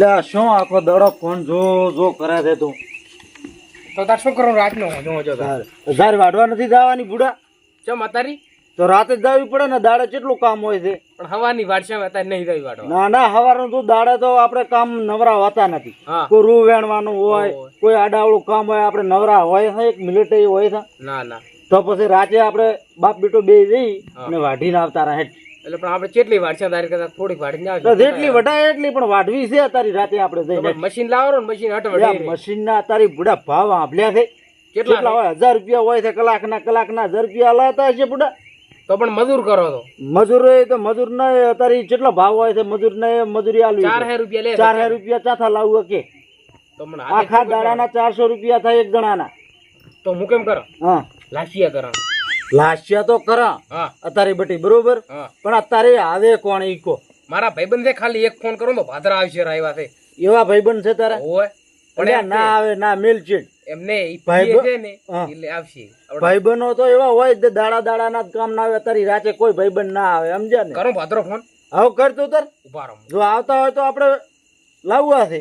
લે શું આખો દડો ફોન જો જો કરે છે તું? તો તાર શું કરવાનું? રાતનો જો જો હજાર વાઢવા નથી જવાની બુડા. ચમ અતારી? તો રાતે જ જવી પડે ને દાડે કેટલું કામ હોય છે? પણ હવાની વાડશે અત્યારે નહીં થઈ વાડવા ના ના હવારનું તો દાડે તો આપણે કામ નવરા હોતા નથી કોઈ રૂ વેણવાનું હોય. કોઈ આડાવડું કામ હોય આપણે નવરા હોય છે એક મિલિટરી હોય છે. ના ના. તો પછી રાતે આપણે બાપ બેટો બે જઈ. અને વાઢીને આવતા રહે. એટલે પણ આપણે કેટલી વાડશે તારી કરતા થોડીક વાડીને તો જેટલી વટાય એટલી પણ વાટવી છે તારી રાતે આપણે જઈને. મશીન લાવો ને મશીન હટવડી મશીન ના તારી બુડા ભાવ આંભલ્યા છે. કેટલા હોય હજાર રૂપિયા હોય છે કલાકના કલાકના હજાર રૂપિયા લાતા હશે બુડા. તો પણ મજૂર કરો તો. મજૂર તો મજૂર ના અત્યારે કેટલા ભાવ હોય છે મજૂર ને મજૂરી આલવી ચાર હજાર રૂપિયા લે ચાર હજાર રૂપિયા ચાથા લાવવું કે આખા. દાડાના ચારસો રૂપિયા થાય એક જણાના. તો હું કેમ કરો? હા. લાસિયા કરો લાસ્યા તો કરા. હા. અત્યારે બટી બરોબર? પણ અત્યારે આવે કોણ ઈકો મારા ભાઈબંધ છે ખાલી એક ફોન કરો ને તો ભાદરા આવશે રાયવા છે. એવા ભાઈબંધ છે તારા? હોય પણ ના આવે ના મેલ છે. એમને ઈ ભાઈબ- છે ને એટલે આવશે. ભાઈબંધો તો એવા હોય જ દાડા દાડાના જ કામ ના આવે તારી રાતે કોઈ ભાઈબંધ ના આવે સમજ્યા ને? કરો ભાદરો ફોન. આવું કરતું તાર. ઊભા રહો. જો આવતા હોય તો આપણે લાવવા છે.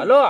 હલો.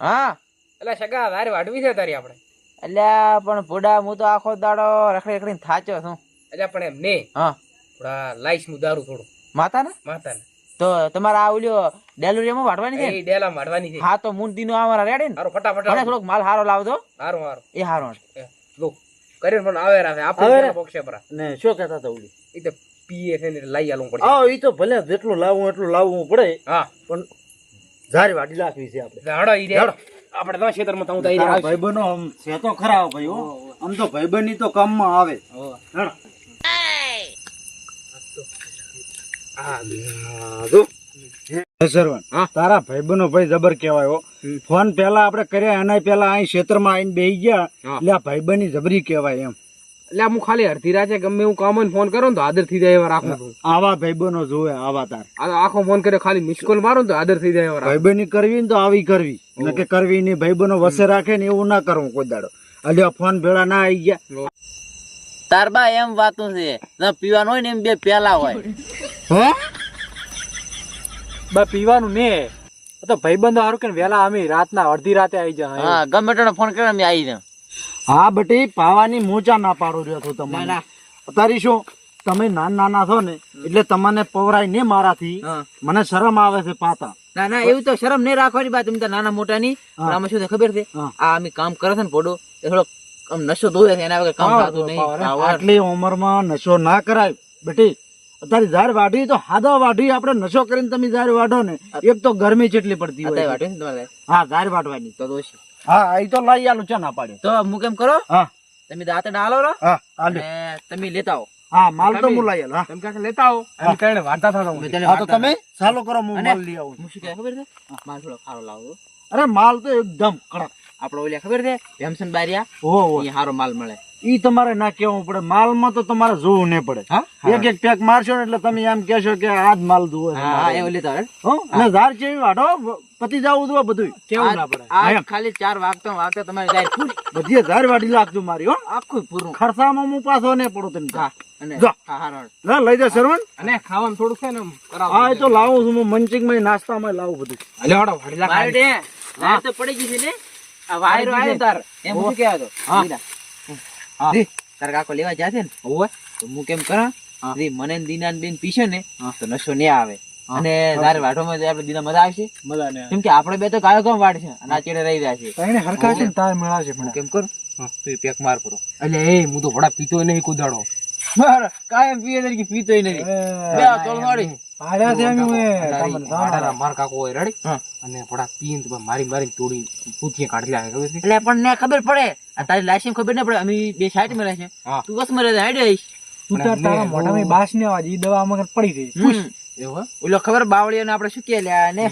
હા. એટલે સગા તારી વાટવી છે તારી આપણે અલ્યા પણ ભૂડા હું તો આખો દાડો રખડી રખડીને થાચો છું. એટલે પણ એમ ને હા. થોડા લાઈશ હું દારૂ થોડું. માતા ને માતાને. તો તમારે આ ઓલ્યો ડેલુરિયામાં વાટવાની છે? ને? એ ડેલા વાડવાની છે. હા તો મૂન દીનો અમારા રેડી ને? હારું ફટાફટ મને થોડોક માલ હારો લાવજો. સારું સારું એ હારો લો કરીને પણ આવે રાખે આપણે રે. પર ને શું કહેતા હતા ઓલી? એ તો પીએ છે ને એટલે લઈ આલું પડે. હા એ તો ભલે જેટલું લાવવું એટલું લાવવું પડે. હા. પણ ઝારી વાટી લાખવી છે આપણે. હાડો ઈ રે. આપણે તો ખેતરમાં તો તારા. ભાઈબંધો આમ છે તો ખરા ભાઈ હો આમ તો ભાઈબંધની તો કામમાં આવે હો. હા જો. હે સરવણ હા. તારા ભાઈબંધો ભાઈ જબર કેવાય હો ફોન પેલા આપડે કર્યા એના પેલા અહીં ક્ષેત્રમાં આવીને બેસી ગયા. એટલે આ ભાઈબંધની જબરી કેવાય એમ એટલે હું ખાલી અડધી રાતે ગમે હું કામ હોય ને ફોન કરો ને તો આદર થઈ જાય એવા રાખું. છું. આવા ભાઈબંધો જોવે આવા તાર. આખો ફોન કર્યો ખાલી મિસ કોલ મારો ને તો આદર થઈ જાય એવા રાખું. ભાઈબંધની કરવી ને તો આવી કરવી. ન કે કરવી નહીં ભાઈબંધો વસે રાખે ને એવું ના કરવું કોઈ દાડો. એટલે ફોન ભેળા ના આવી ગયા. તારબા એમ વાતું છે ના પીવાનું હોય ને એમ બે પેલા હોય. હે? બા પીવાનું ને. તો ભાઈબંધો સારું કે વેલા અમે રાતના અડધી રાતે આવી જાય હા ગમે તેનો ફોન કરે અમે આવી જાઉં હા બટી પાવાની મોચા ના પાડો રહ્યો છો તમે અત્યારે શું તમે નાના નાના છો ને એટલે તમને પવરાય ને મારાથી. મને શરમ આવે છે પાતા ના ના એવું તો શરમ નહીં રાખવાની વાત તમે નાના મોટા ની આમાં શું ખબર છે? આ અમે કામ કરે છે ને પોડો એ થોડો આમ નશો દોરે છે એના વગર કામ થતું નહીં. આટલી ઉંમરમાં નશો ના કરાય. બેટી અત્યારે ઝાડ વાઢી તો હાદા વાઢી આપણે નશો કરીને તમે ઝાડ વાઢો ને એક તો ગરમી જેટલી પડતી હોય તમારે? હા ઝાડ વાઢવાની. તો દોષી હા એ તો લઈ આલું છે ના પાડ્યો તો હું કેમ કરો? હા. તમે દાંત ડાલો રહો હા હાલે. અને તમે લેતા આવો. હા માલ તો હું લઈ આલું હા. તમે કાંઈક લેતા આવો. વાર્તા થતા હું. તો તમે ચાલો કરો હું માલ લઈ આવું હું શું કહે ખબર છે? માલ થોડો ખારો લાવો અરે માલ તો એકદમ કડક. આપણો ઓલ્યા ખબર છે? ભેમસન બારિયા? ઓ ઓ સારો માલ મળે. ઈ તમારે ના કેવું પડે. માલમાં તો તમારે જોવું નહીં પડે. હા? એક એક પેક મારશો ને એટલે તમે એમ કહેશો કે આ જ માલ છે હો? અને ઝાડ જેવી વાઢો પતી જવું જુઓ બધું કેવું ના પડે? ખાલી ચાર વાગતા વાગતા તમારે જાય બધી ઝાડ વાઢી લાગતું મારી હો. આખું પૂરું. ખર્ચામાં હું પાછો નહીં પડું તમે જો. હા લઈ જા સરવણ અને ખાવાનું થોડું છે ને હા એ તો લાવું છું. હું મંચિંગ નાસ્તામાં લાવું બધું. હાલે હળો, વાડી નાખ. મારે ડે લાઈટ તો પડી ગઈ છે ને? આ વાયરો આવ્યો તાર એમ કહેવા હા. લીધા. હા. દી, તાર કાકો લેવા જાશે ને હોવે. તો હું કેમ કરા. દી મને ને દીના ને બેન પીશે ને. તો નશો નહીં આવે. અને તારે વાઢવામાં આપણે દીના મજા આવશે? મજા ને કેમ કે આપણે બે તો કાયો કામ વાડ છે અને આ ચેડે રહી રહ્યા છે. એને હરખા છે ને તાર મેળાશે પણ. કેમ કરું? તું પેક માર કરો એટલે એ હું તો વડા પીતો નહીં કુદાડો. કાયમ પીએ તરીકે પીતોય નથી બે આ તોલ મારી ભાડ્યા છે અમે વાડાના માર કાકો હોય રેડી અને પડા પીન તો મારી મારી તોડી પૂથીએ કાઢી લાગે ખબર છે? એટલે પણ ને ખબર પડે. આ તારી લાઈસન્સ ખબર ના પડે. અમે બે સાઈડ મળે છે. તું બસ મરે હાઈડ આવીશ તું તારા મોઢામાં બાસ ને આવાજ ઈ દવા અમારે પડી ગઈ. એવો ઓલો ખબર બાવળીઓને આપણે શું કે લ્યા ને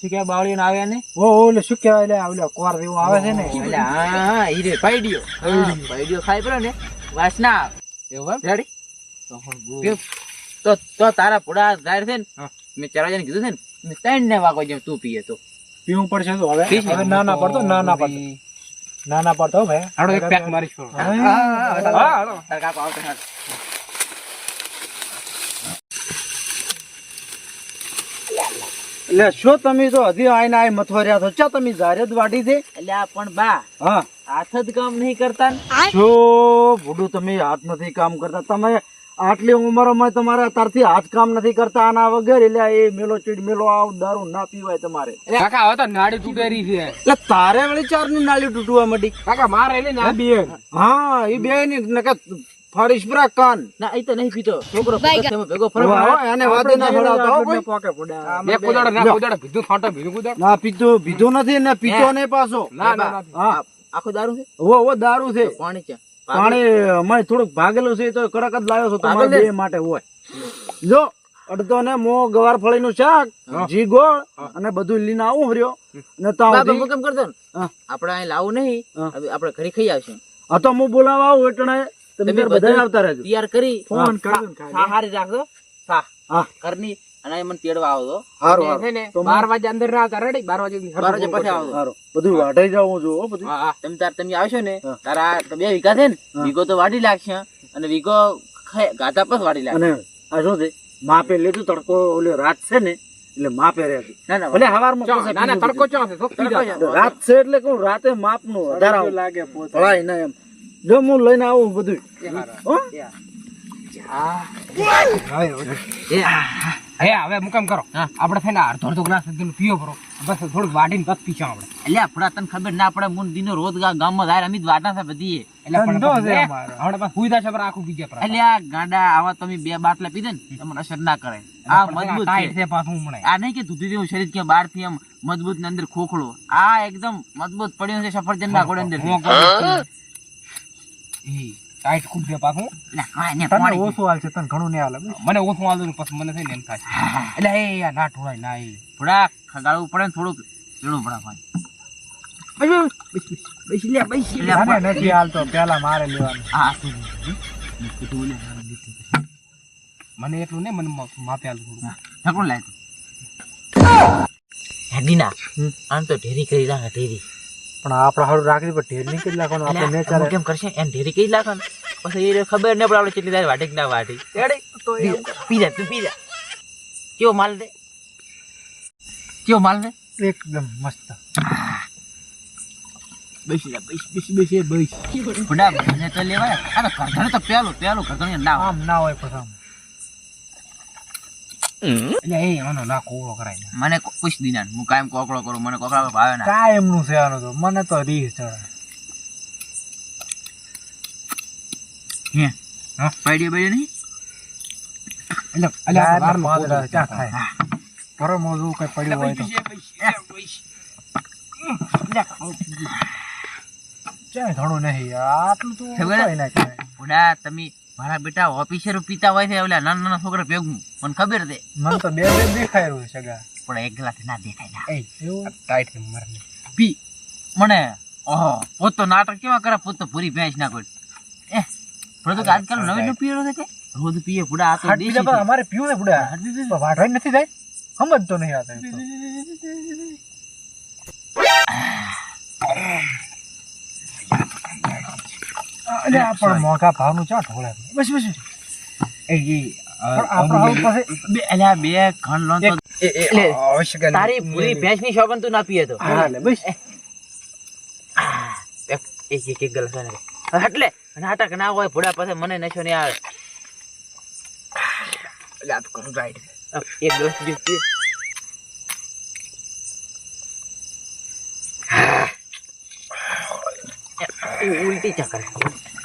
શું કે બાવળીઓને આવ્યા ને ઓ ઓલે શું કહેવાય? લે ઓલે કોર જેવું આવે છે ને. હા ઈ રે પાઈડિયો પાઈડિયો ખાઈ પડે ને. વાસ ના આવે. એવું રેડી? તો તારા પોડા ઝાડ છે ને મેં ચાર વાગ્યાને કીધું છે ને મેં ત્રણ ને વાગવા જેમ તું પીએ તો. પીવું પડશે તો હવે. હવે ના ના પડતો ના ના પડતો. ના ના પડતો હો ભાઈ. હાડો એક પેક મારીશ થોડો. હા. હા, હાડો. આવતો. એટલે શું તમે તો હજી આઈને આઈ મથવા છો? ચા તમે જારે જ વાટી છે? એટલે આ પણ બા હા. હાથ જ કામ નહીં કરતા. શું ભૂડું તમે હાથ નથી કામ કરતા. તમે આટલી ઉંમરમાં તમારે અત્યારથી હાથ કામ નથી કરતા આના વગર એટલે એ મેલો ચીડ મેલો આવ દારૂ ના પીવાય તમારે. કાકા હવે તો નાડી તૂટેરી છે. એટલે તારે વળી ચારની નાળી તૂટવા માંડી? કાકા મારે એટલે ના બે હા એ બે ની નકે ફાડીશ પરા કાન ના એ તો નહીં પીતો. છોકરો પગથિયામાં ભેગો ફરવા વાહ, વાહ, એને વાદે ના ફળાવતા હો કોઈ. બે કુદાડો ના. કુદાડો ભીધું ફાટો ભીધું કુદાડો ના પીતો પીધો નથી ને પીતો નહીં પાછો. ના ના ના હા આખો દારૂ છે? ઓ ઓ દારૂ છે. પાણી છે. પાણી અમે થોડુંક ભાગેલું છે તો કડક જ લાવ્યો છો તમારે બે માટે હોય. જો અડધો ને મો ગવાર ફળી નું શાક જી ગોળ અને બધું લઈને આવું હર્યો. ને તા કેમ કરતો આપડે આપણે અહીં લાવું નહીં. આપડે આપણે ઘરે ખાઈ આવશું. હા તો હું બોલાવા આવું એટલે તમે તમે બધા બધા આવતા રહેજો. તૈયાર કરી ફોન સા- સા હારી રાખજો. સા હા. ઘરની અને મને તેડવા આવજો. હારું છે ને તો બાર વાગે અંદર ના હતા રેડી બાર વાગે બાર વાગે પછી આવજો હારું. બધું વાઢાઈ જાવું છું હો બધું. હા હા. તમે તાર તમે આવશો ને તારા બે વીઘા છે ને વીઘો તો વાડી લાગશે અને વીઘો ખાઈ- ગાતા પછી વાડી લાગશે. અને આ શું છે? માપે લેતું તડકો ઓલે રાત છે ને એટલે માપે રહેતી ના ના ભલે હવારમાં ના ના તડકો ચો છે. રાત છે એટલે કહું રાતે માપનું વધારે લાગે ભલાય ના એમ. જો હું લઈને આવું બધું હો? હે. હવે હું કરો. આપણે થઈને અડધો અડધો ગ્લાસ સુધી પીવો બસ થોડુંક વાટીને બસ પીશો આપણે. એટલે આપડા તને ખબર ના દિનો રોજ ગામમાં જાય અમે વાટા છે બધી. એટલે પણ બસ, હે, હમણાં બસ સુઈ જશે આખું પીજે પર એટલે આ ગાંડા આવા તમે બે બાટલા પીધે ને તમને અસર ના કરે. આ મજબૂત છે. છે પાછું હમણાં આ નહીં કે ધૂતી દેવું શરીર કે બહારથી એમ મજબૂત ને અંદર ખોખડો આ એકદમ મજબૂત પડ્યો છે સફરજન ના અંદર. ટાઈટ ખૂબ છે પાછું. એટલે કાંઈ નહીં, હાલ છે તને ઘણું નહીં હાલે મને ઓછું તો પછી મને થઈને એમ થાય. એટલે એ ના ઠોળાય ના એ. થોડા ખગાડવું પડે ને થોડુંક પીળું પડે ભાઈ બેસી લે બેસી લે. મને નથી હાલતો પેલા મારે લેવાનું. હા. મને એટલું ને મને માપે આલું થોડું ઠાકોર લાય આમ તો ઢેરી કરી રાખે ઢેરી. પણ આપણે હારું રાખવી પણ ઢેર નહીં કેટલી નાખવાનું આપણે નેચર. કેમ કરશે? એમ ઢેરી કઈ નાખે પછી એ ખબર ન પડે આપણે કેટલી દાર વાટી ના વાટી રેડી? પી જા તું પી જા. કેવો માલ દે કેવો માલ દે એકદમ મસ્ત. બેસી જા બેસી બેસી બેસી બેસી. બડા મને તો લેવાય. આ તો ઘરધણી તો પેલું પેલું ઘરધણી ના. આમ ના હોય પછી આમ. ના મને કો- દીના હું કાયમ કોકડો કરું મને કોકડા ભાવે ના. કાયમનું સેવાનું તો. મને તો રીસ ચડે. હે? હા? નહીં? એટલે થાય. કઈ પડ્યું હોય તો. નહીં. આટલું તો? ના કહેવાય. બુડા તમે મારા બેટા ઓફિસરો પીતા હોય છે ઓલા નાના નાના છોકરા ભેગું. મને ખબર છે. મને તો બે બે દેખાય રહ્યું છે પણ એક ગ્લાસ ના દેખાય ના. એવું? ટાઈટ મરને પી મને ઓહો પોત તો નાટક કેવા કરે પોત તો પૂરી ભેંસ ના કોઈ એ પણ તો આજકાલ નવી નું પીરો છે કે? રોજ પીએ પુડા આ તો દેશી. અમારે પીવું ને પુડા વાઢવાય નથી થાય? સમજ તો નહીં આ તો. અલે આ પણ મોંઘા ભાવનું ચા ઢોળે બસ બસ. એ. તારી પૂરી ભેંસની શોગન તું ના પીએ તો હા લે બસ એક એક એક એક એટલે નાટક ના હોય ભૂડા પાસે મને નશો નહીં આવે. એક ગ્લાસ પી પી. એ ઉલટી ચક્કર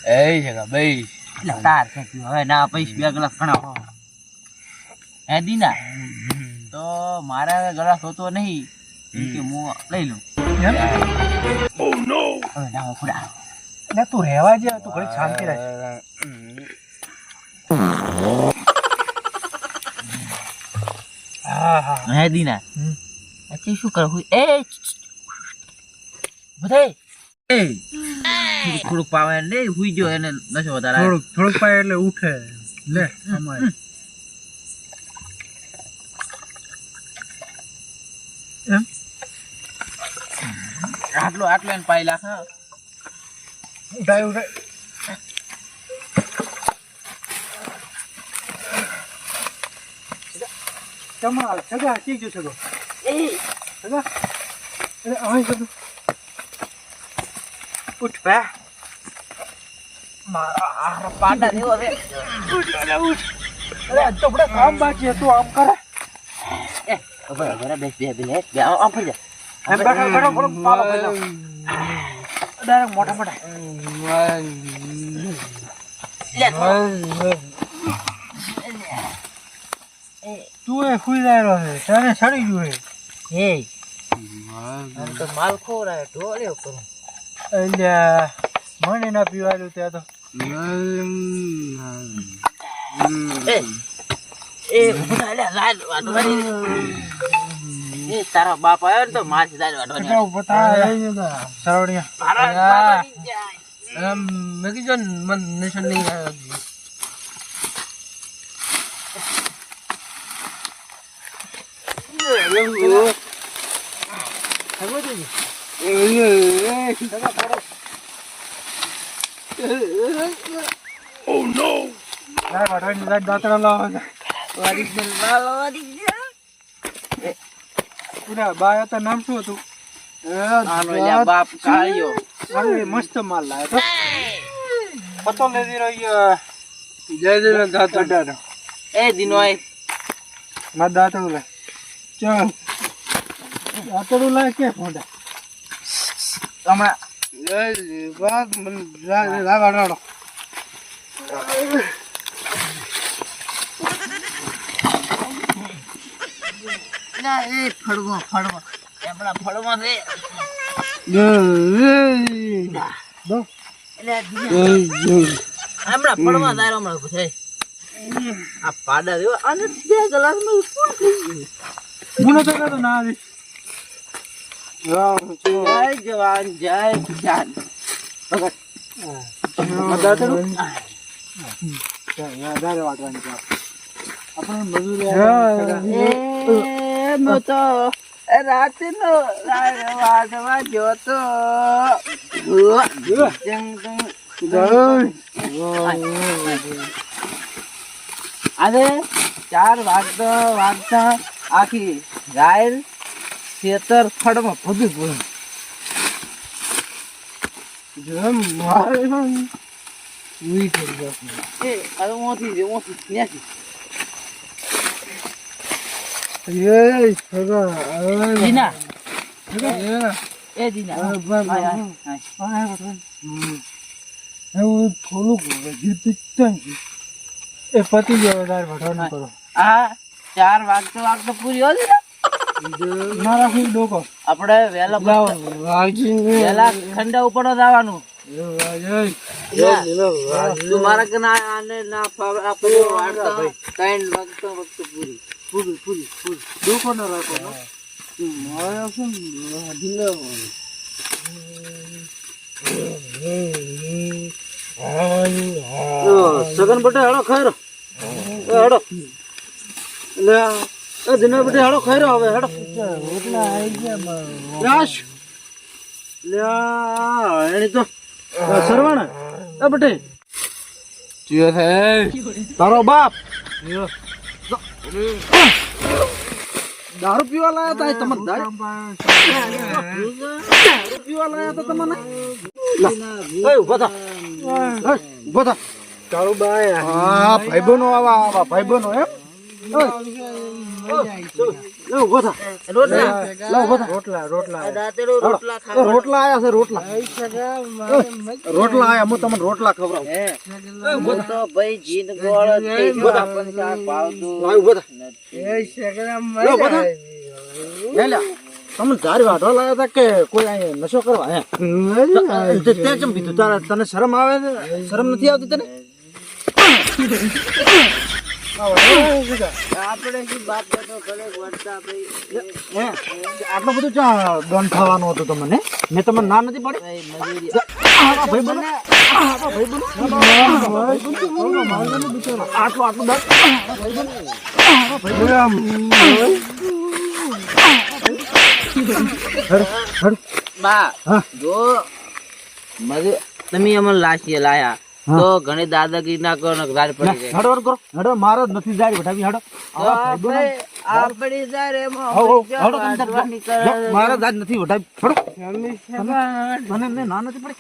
એ છે ભાઈ. એટલે તાર પીવો. હવે ના પૈસ બે ગ્લાસ ઘણા હે. દીના? તો મારે હવે ગ્લાસ હોતો નહીં કે હું લઈ લઉં? હવે ના લે તું રહેવા જે તું ઘડી શાંતિ રાખ. હા દીના? પછી શું કરવું એ બધા એ. થોડુંક પાવે લે હુઈ ગયો એને નશો વધારે થોડુંક થોડુંક પાય એટલે ઉઠે. લે અમારે. એમ? આટલો આટલો એને પાઈ લાખ. ઉઠાય ઉઠાય. તમારે સગા ચીજો સગો? અરે અહીં બધું ઉઠ બે મારા પાડા દેવો રે. અરે આજ તો આપણે કામ બાકી હતું આમ કરે. એ હવે ઘરે બેસ બે બે બે આમ આમ જા. એમ બેઠો બેઠો થોડોક પાલો ખાઈ ડાયરેક્ટ મોટા મોટા તું. એ ખુઈ જાય છે. તને સડી ગયું હે તો માલ ખોરાય ઢોળ્યો કરું અલ્યા મને ના પીવાયું ત્યાં તો. એ એ તારા બાપ આવ્યો ને તો માર વાડવાની જાય. મેં કીધું મન નિશાન નહીં આવ્યો લાય વાડવાની લાય દાંતડા લાવો Original માલ original. પૂરા બાય હતા નામ શું હતું આનો લ્યા બાપ કાળિયો અરે મસ્ત માલ લાયો તો પતો લેતી રહી જય જય દાતા દાંતડા એ દિનોય મારા દાંતડું લાય ચાલ દાંતડું લાય કે ફોંડા હમણાં. ફળવો ફળવો. હમણાં ફળવો છે. હમણાં ફળવા તારો હમણાં ઊભો થઈ આ પાડા દેવો અને બે ગ્લાસમાં ઉપર થઈ ગયું. મને તો ના આવી. જય જવાન જય કિસાન. દાંતડું વધારે વાટવાની છે આપણે. મજૂરી તો રાતનો જોતો. આજે ચાર વાગતા વાગતા આખી ગાયલ ખેતર ખડમાં ભગી ગયું. એ હવે ઓથી છે ઓથી ત્યાંથી. જીના. એ? જીના. હાય, હાય, હાય. એવું થોડુંક હજી પીતા એ પતી ગયો વધારે વઢવાનું કરો. આ ચાર વાગતો વાગતો પૂરી હોતી ને. ડોકો આપણે વહેલા વહેલા ઠંડા ઉપર જ આવવાનું. તું મારા કે ના આને ના ફાવે આપણે વાળતા ત્રણ વાગતો વખતે પૂરી. પૂરી પૂરી પૂરી. ડોકો ન રાખો ને. સગન બટે હેડો ખરો. હેડો. લે એ દિન બટે હાડો ખાયરો હવે હાડો. ગયા રાશ લ્યા એની તો સરવાણા. એ બટે ચિયો છે. તારો બાપ. દારૂ પીવા લાયા તા તમે દારૂ પીવા લાયા તા તમને? એ ઊભા થા. ઊભા થા. તારો બાય હા ભાઈબંધો આવા આવા ભાઈબંધો એમ. રોટલા આયા રોટલા રોટલા આયા હું તમને રોટલા ખવડાવું તમે ધારી વાઢવા લાયા તા કે કોઈ અહીંયા નશો કરવા હે તે ચમ કીધું તારે તને શરમ આવે શરમ નથી આવતી તને આપણે શું બેટો ભલે વળતા ભાઈ? હે? આટલું બધું ચા દંડ થવાનું હતું તમને? મેં તમને ના નથી પાડી? ભાઈ આવા ભાઈબંધો, આટલું આટલું દંડ. બા જો મજૂર તમે અમને લાશીએ લાયા. તો ઘણી દાદાગીરી ના કરો લે, પડી જાય. હેડો હેડો કરો હડો મારો નથી જાય બટાવી હડો. આપડી તો ભાઈબંધો, આપણે આપણી જારે હો, હો, હળો તમે તાર જાઓ. વાટવાની કરે. જાઓ, મારા દાદ નથી બટાવી હડો. મને ના નથી પડી.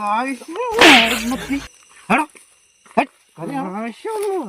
મારી નથી હળો હટ શું?